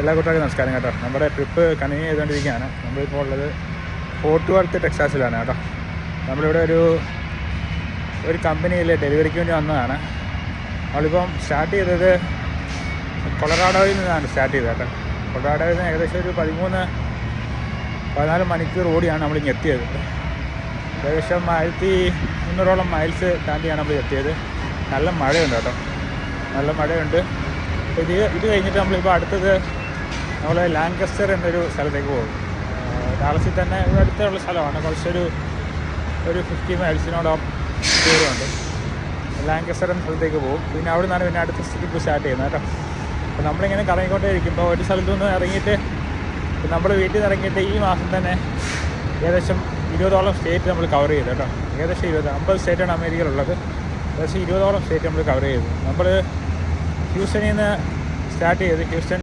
എല്ലാ കൂട്ടർക്കും നമസ്കാരം കേട്ടോ. നമ്മുടെ ട്രിപ്പ് കണ്ടിന്യൂ ചെയ്തുകൊണ്ടിരിക്കുകയാണ്. നമ്മളിപ്പോൾ ഉള്ളത് ഫോർട്ട് വർത്ത് ടെക്സാസിലാണ് കേട്ടോ. നമ്മളിവിടെ ഒരു ഒരു കമ്പനിയിൽ ഡെലിവറിക്ക് വേണ്ടി വന്നതാണ്. നമ്മളിപ്പം സ്റ്റാർട്ട് ചെയ്തത് കൊളറാഡോയിൽ നിന്നാണ് സ്റ്റാർട്ട് ചെയ്തത് കേട്ടോ. കൊളറാഡോയിൽ നിന്ന് ഏകദേശം ഒരു പതിമൂന്ന് പതിനാല് മണിക്കൂർ ഓടിയാണ് നമ്മളിങ്ങ് എത്തിയത്. ഏകദേശം ആയിരത്തി മുന്നൂറോളം മൈൽസ് താണ്ടിയാണ് നമ്മൾ എത്തിയത്. നല്ല മഴയുണ്ട് കേട്ടോ. നല്ല മഴയുണ്ട്. ഇത് ഇത് കഴിഞ്ഞിട്ട് നമ്മളിപ്പോൾ അടുത്തത് നമ്മൾ ലാങ്കസ്റ്റർ എന്നൊരു സ്ഥലത്തേക്ക് പോകും. ഡാളസിൽ തന്നെ അടുത്തുള്ള സ്ഥലമാണ്. കുറച്ചൊരു ഒരു ഫിഫ്റ്റി മൈൽസിനോടൊപ്പം ദൂരമുണ്ട്. ലാങ്കസ്റ്റർ എന്ന സ്ഥലത്തേക്ക് പോകും. പിന്നെ അവിടെ നിന്നാണ് പിന്നെ അടുത്ത ട്രിപ്പ് സ്റ്റാർട്ട് ചെയ്യുന്നത് കേട്ടോ. അപ്പോൾ നമ്മളിങ്ങനെ കറങ്ങിക്കൊണ്ടേ ഇരിക്കുമ്പോൾ ഒരു സ്ഥലത്തു നിന്ന് ഇറങ്ങിയിട്ട് നമ്മൾ വീട്ടിൽ നിന്ന് ഇറങ്ങിയിട്ട് ഈ മാസം തന്നെ ഏകദേശം ഇരുപതോളം സ്റ്റേറ്റ് നമ്മൾ കവർ ചെയ്തു കേട്ടോ. ഏകദേശം ഇരുപത് അമ്പത് സ്റ്റേറ്റാണ് അമേരിക്കയിലുള്ളത്. ഏകദേശം ഇരുപതോളം സ്റ്റേറ്റ് നമ്മൾ കവർ ചെയ്തു. നമ്മൾ ഹ്യൂസ്റ്റണിൽ നിന്ന് സ്റ്റാർട്ട് ചെയ്ത് ഹ്യൂസ്റ്റൺ